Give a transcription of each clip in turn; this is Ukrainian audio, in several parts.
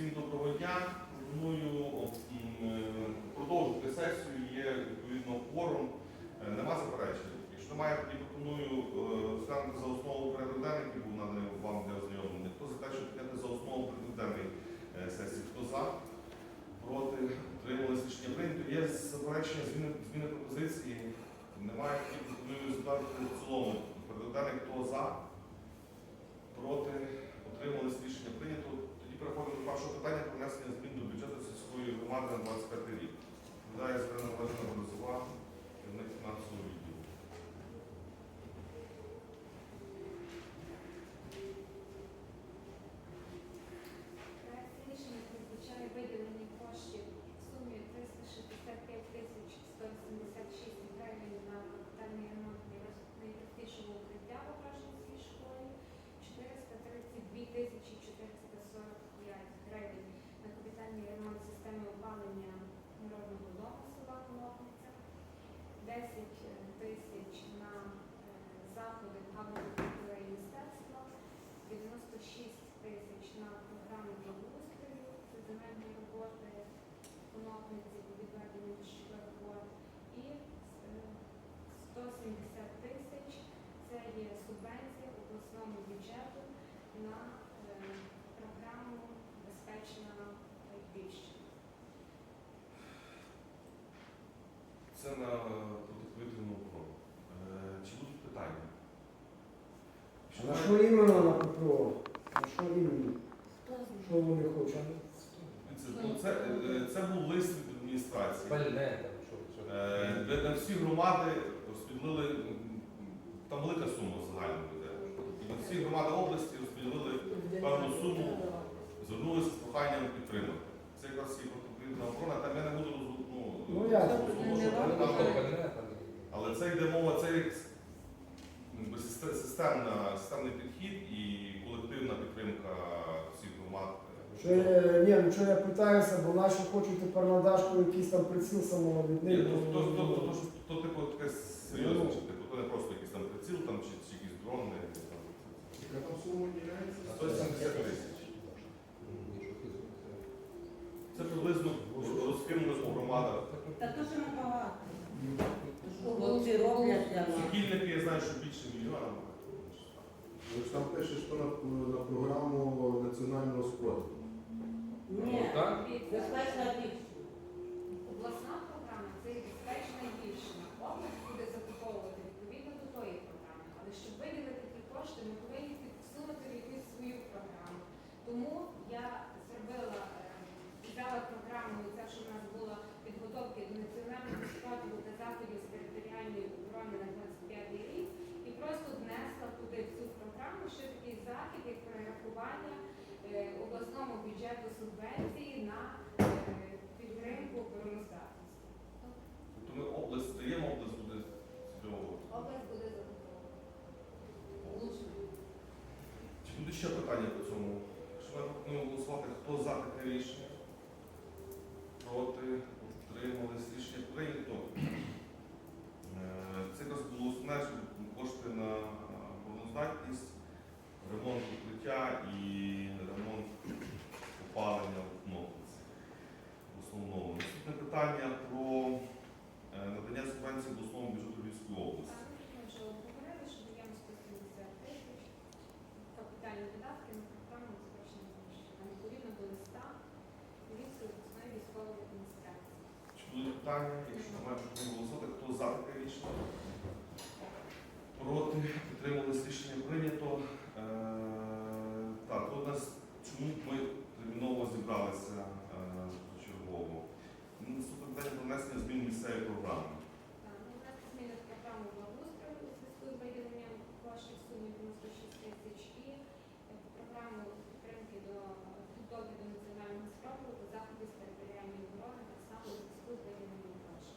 Всім доброго дня. Пропоную е, продовжити сесію. Є відповідно кворум. Е, Нема заперечень. Якщо немає, тоді пропоную е, зглянути за основу порядок який був наданий вам для ознайомлення. Хто за те, щоб прийняти за основу порядок е, сесії? Хто за? Проти? Утрималися рішення прийнято. Є заперечення, зміни, зміни пропозиції. Немає, тоді пропоную задати в цілому порядок. Хто за? Проти? Утримались рішення прийнято. Переходимо до першого питання про внесення змін до бюджету сільської громади на 25 рік. Відповідає Зелена Валерина Борисова, керівник фінансового відділу. Проект рішення передбачає виділення коштів в сумі 365 тисяч 176 гривень на капітальний ремонт найпростішого укриття в Ображенській школі, 432 тисячі 445 гривень на капітальний ремонт системи опалення народного дому села Коломниця, 10 тисяч на е, заходи в галузі культури і мистецтва, 96 тисяч на програму благоустрою, це земельні роботи, конопниці по відведенню дощових вод і е, 170 тисяч це є субвенція обласному бюджету на е, програму Безпечна Львівщина. Це на протиповітряну охорону. Е, Чи будуть питання? А на що іменно на ППО? На що іменно? Що вони хочуть? Це, ну, це, е, це був лист від адміністрації. Пальне там, що, що. Е, Де на всі громади розподілили, там велика сума загальна буде. І на всі громади області розподілили певну суму, звернулися з проханням підтримати. Це якраз і протиповітряна оборона, там я не буду ну, Ну, ясно. Але це йде мова, це як системна, системний підхід і колективна підтримка всіх громад. Що я, ні, ну що я питаюся, бо наші хочуть тепер на дашку якийсь там приціл самолобідний. Ні, то, то, то, то, то, то, то, то, то, чи типу, то не просто якийсь там приціл там, чи, чи якісь дрони. Там. Яка там сума діляється? 170 тисяч. Це приблизно розкинули по громадах. Та то що набагато. Хлопці роблять для нас. Сокільники, я знаю, що більше мільйона. Ви ж там пише, що на, на програму національного спротиву. Ні, Так? Безпечна річ. Обласна програма це безпечна Львівщина. Область буде закуповувати відповідно до тої програми. Але щоб виділити ті кошти, ми повинні підсунути якусь свою програму. Тому я зробила, е, взяла програму, ця що в нас була підготовки до національного спротиву та заходів з територіальної оборони на 25 рік, і просто внесла туди в цю програму ще такий захід, як перерахування е, обласному бюджету субвенції на е, підтримку обороноздатності. Тобто ми область даємо, область буде збудовувати. Область буде закуповувати. Чи будуть ще питання по цьому? Що ми пропонуємо голосувати? Хто за таке рішення? Проти? Утримались? Рішення прийнято. Е, Це якраз було основне, що кошти на е, обороноздатність, ремонт укриття і ремонт опалення в Кнопниці. В основному. Наступне питання про е, надання субвенції обласному бюджету Львівської області. Так, Ми вже обговорили, що даємо 170 тисяч капітальні видатки на програму безпечної Львівщини. Відповідно до листа Львівської обласної військової адміністрації. Чи будуть питання? Якщо немає, пропоную голосувати. Хто за таке рішення? Проти? Підтримались рішення прийнято. Е, так, от у нас чому ми терміново зібралися е, чергово? Ну, Наступне питання про внесення змін в місцеві програми. Так, ну, внести зміни в програму благоустрою у зв'язку з виділенням коштів в сумі 96 тисяч і е, програму підтримки до підготовки до національного спротиву та заходів з територіальної оборони так само у зв'язку з виділенням коштів.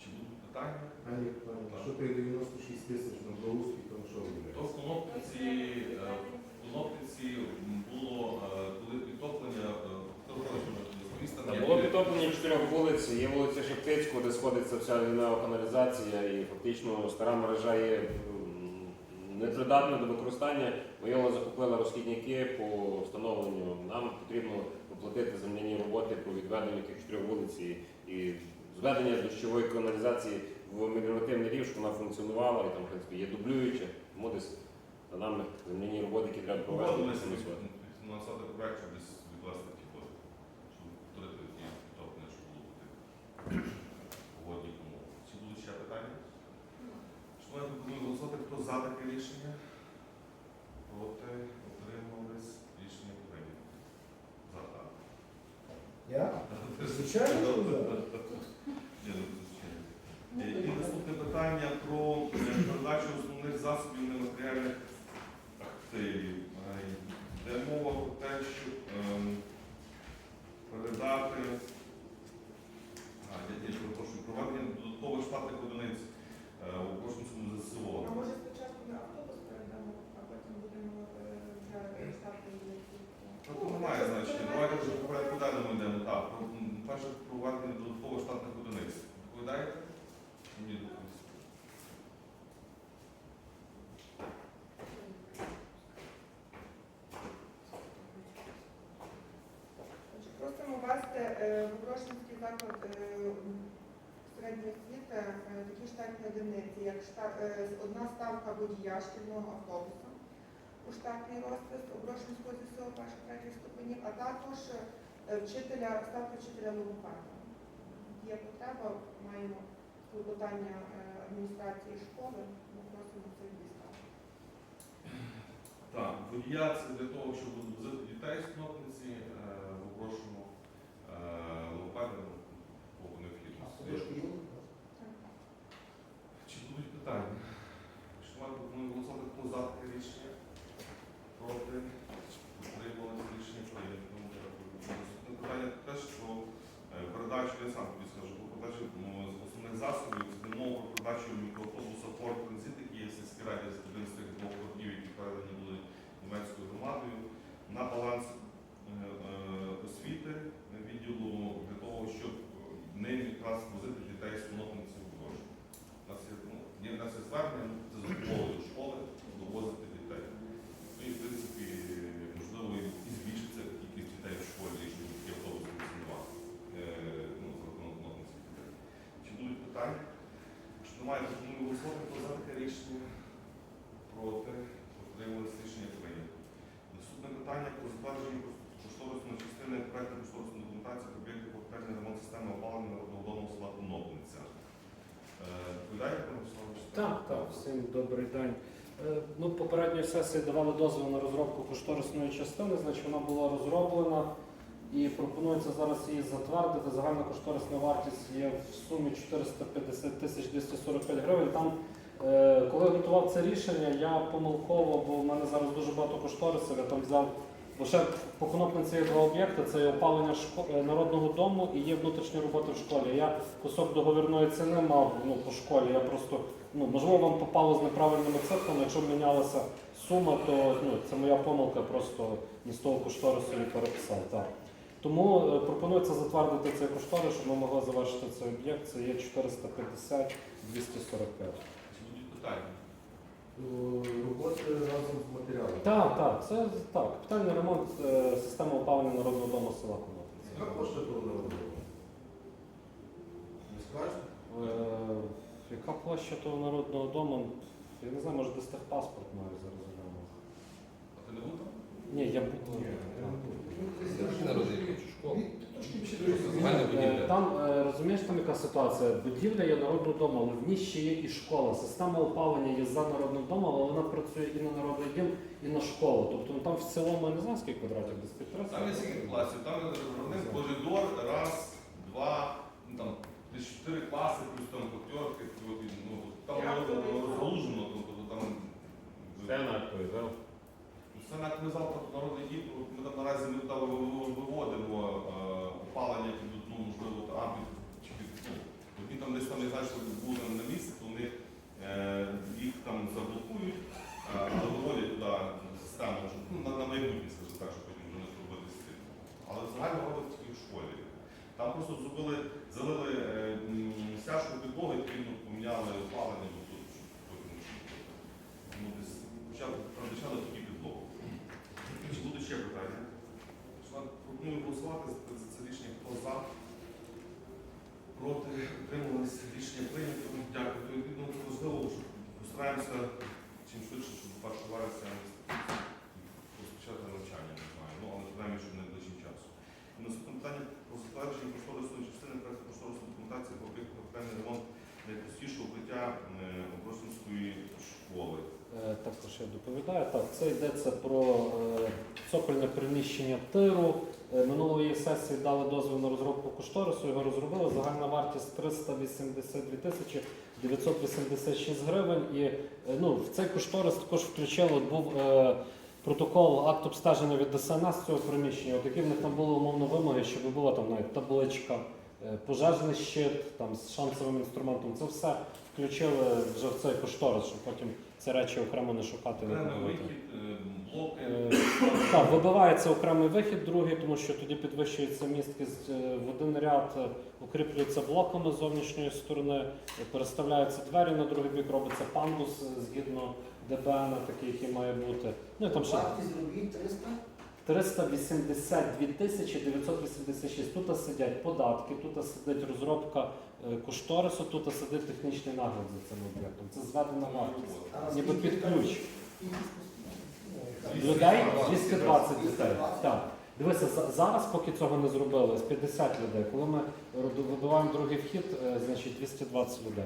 Чи будуть питання? А ні, питання, що ти 96 тисяч на Браузькій, там що То буде? в Конопниці, е, в Конопниці було е, коли підтоплення, е, хто хоче розповісти Та нам, Було як- підтоплення чотирьох вулиць, є вулиця Шептицького, де сходиться вся лінова каналізація, і фактично стара мережа є непридатна до використання. Ми його закупили розхідники по встановленню. Нам потрібно оплатити земляні роботи по відведенню тих чотирьох вулиць і, зведення дощової каналізації в меліоративний рів, щоб вона функціонувала і там, в принципі, є дублююча, тому десь на нами земляні роботи, які треба провести. Проект, щоб десь відвести ті кошти, щоб повторити ті топни, що було бути погодні умови. Чи будуть ще питання? Шановні, пропоную голосувати, хто за таке рішення? Проти, утримались, рішення прийнято. За так. Я? Звичайно, що за. Ні, ну, звичайно. Е, І наступне питання про е, передачу основних засобів нематеріальних активів. Е, Йде мова про те, щоб ем, передати а, я я перепрошую, проведення додаткових штатних одиниць е, у Кошинському ЗСО. А може спочатку на автобус передамо, а потім будемо е, для ставки Ну, то немає значення. Давайте вже по порядку денному йдемо. Так, про, м, перше проведення додаткових штатних одиниць. Відповідаєте? Ні, доповісти. Отже, Просимо ввести в Грошинський заклад е, середньої освіти е, такі штатні одиниці, як е, одна ставка водія шкільного автобуса у штатний розпис Оброшинського ЗСО перших третіх ступенів, а також вчителя, ставка вчителя логопеда. Є потреба, маємо клопотання адміністрації школи, ми просимо це дістати. Так, водія це для того, щоб дітей з кнопниці, е, лопати по необхідності. Чи будуть питання? Що маємо пропоную голосувати, хто за таке рішення? Проти? Утрималися рішення прийнято. Наступне питання теж про е, передачу, я сам тобі скажу, про передачу ну, з основних засобів, це мова про передачу мікроавтобуса Ford Transit, який є в сільській раді з один з тих двох квартів, які передані були німецькою громадою, на баланс е, е, освіти відділу для того, щоб ним якраз возити дітей з конопниці в гроші. У нас є, ну, є в нас є звернення, це з допомогою до школи, довозити дітей. Ну і в принципі, можливо, і збільшиться кількість дітей в школі, якщо такі автобуси функціонувати. Е, ну, за рахунок конопниці дітей. Чи будуть питання? Якщо немає, пропоную хто за таке рішення проти, отрималось рішення прийнято. Наступне питання про затвердження кошторисної частини проекту кошторисної документації про об'єкти капітальний ремонт системи опалення народного дому села Конопниця. Е, Відповідаєте, пане Так, так, всім добрий день. Е, Ну, попередньої сесії давали дозвіл на розробку кошторисної частини, значить вона була розроблена і пропонується зараз її затвердити. Загальна кошторисна вартість є в сумі 450 тисяч 245 гривень. Там, е, коли я готував це рішення, я помилково, бо в мене зараз дуже багато кошторисів, я там взяв, ще по Конопниці два об'єкти, це опалення шко- е, народного дому і є внутрішні роботи в школі. Я кусок договірної ціни мав ну, по школі, я просто ну, можливо, вам попало з неправильними цифрами. Якщо мінялася сума, то ну, це моя помилка, просто не з того кошторису її переписав. Так. Тому е, пропонується затвердити цей кошторис, щоб ми могли завершити цей об'єкт. Це є 450 245. Чи будуть питання? Роботи разом з матеріалами. Так, так, це так. Капітальний ремонт е, системи опалення народного дому села Конопниця. Яка площа того народного? Не скажете? Е, яка площа того народного дому? Я не знаю, може десь техпаспорт маю зараз глянути. А ти не був там? Ні, я був. Е, Там е, розумієш, там яка ситуація? Будівля є народного дому, але в ній ще є і школа. Система опалення є за народним домом, але вона працює і на народний дім, і на школу. Тобто ну, там в цілому я не знаю скільки квадратів, десь під 30. Там є скільки класів, там є коридор, раз, два, ну там десь чотири класи, плюс там п'ятерки, ну, там воно розгалужено, тобто там Це на актуалізав. Це на ми завтра народний дім, ми там наразі ми виводимо е, опалення під одну, можливо, та- чи під Вони там десь там не знаю, що буде на місці, то вони е, їх там заблокують, е, але виводять туди систему, щоб ну, на, на майбутнє, скажімо так, щоб потім вже не зробити з цим. Але загально робить тільки в школі. Там просто зробили, залили е, м, стяжку підлоги, відповідно поміняли опалення, бо тут щоб потім не було. Тому десь почали продачали тоді підлогу. Чи будуть ще питання? Що, Пропоную голосувати за за це рішення. Хто за? Проти утримались рішення прийнято. Дякую. То відповідно це важливо, що постараємося чим швидше, щоб до 1 вересня розпочати навчання, не знаю. Ну, але принаймні, щоб найближчим часом. І Наступне питання про затвердження кошторисної частини проекту про капітальний ремонт найпростішого укриття е, Обросинської школи. Е, Також я доповідаю. Так, це йдеться про е, цокольне приміщення тиру. Е, Минулої сесії дали дозвіл на розробку кошторису, його розробили. Загальна вартість 382 тисячі 986 гривень. І е, ну, в цей кошторис також включили, був е, протокол акт обстеження від ДСНС цього приміщення. От які в них там були умовно вимоги, щоб була там навіть табличка, е, пожежний щит там, з шансовим інструментом. Це все включили вже в цей кошторис, щоб потім ці речі окремо не шукати. не Окремий купувати. вихід, е, блоки. Е, Так, вибивається окремий вихід, другий, тому що тоді підвищується місткість е, в один ряд, е, укріплюється блоками з зовнішньої сторони, е, переставляються двері на другий бік, робиться пандус е, згідно ДБН, такий, який має бути. Ну і там ще Вартість робіт 300? 382 тисячі 986. Тут сидять податки, тут сидить розробка е, кошторису, тут сидить технічний нагляд за цим об'єктом. Це зведена вартість. Ніби під ключ. Людей 220 дітей. Так. Дивися, зараз, поки цього не зробили, з 50 людей. Коли ми вибиваємо другий вхід, е, значить 220 людей.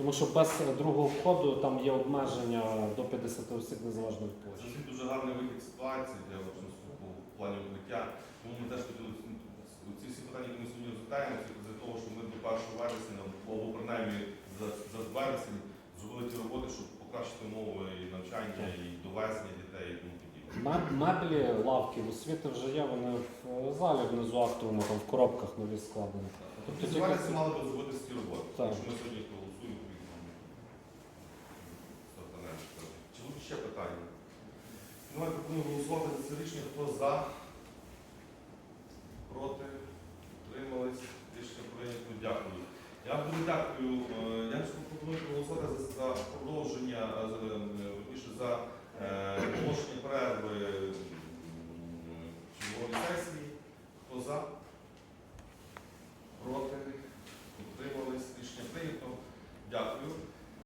Тому що без другого входу там є обмеження до 50 осіб незалежно від площі. Це дуже гарний вихід ситуації для в плані укриття. Тому ми теж хотіли ці всі питання, які ми сьогодні розглядаємо, це для того, щоб ми до 1 вересня, або принаймні за, за вересень, зробили ті роботи, щоб покращити умови і навчання, і довезення дітей і тому подібне. Меблі, лавки, освіти вже є, вони в е, залі внизу актовому, там в коробках нові складені. Тобто тільки мали би зробити ці роботи. Так. Ми сьогодні проголосуємо, відповідно. стартанемо. Чи будуть ще питання? Давай пропоную голосувати за це рішення. Хто за? Проти? Утримались? Рішення прийнято. Дякую. Я вам дуже дякую. Е, Я пропоную проголосувати за, продовження, е, за, е, за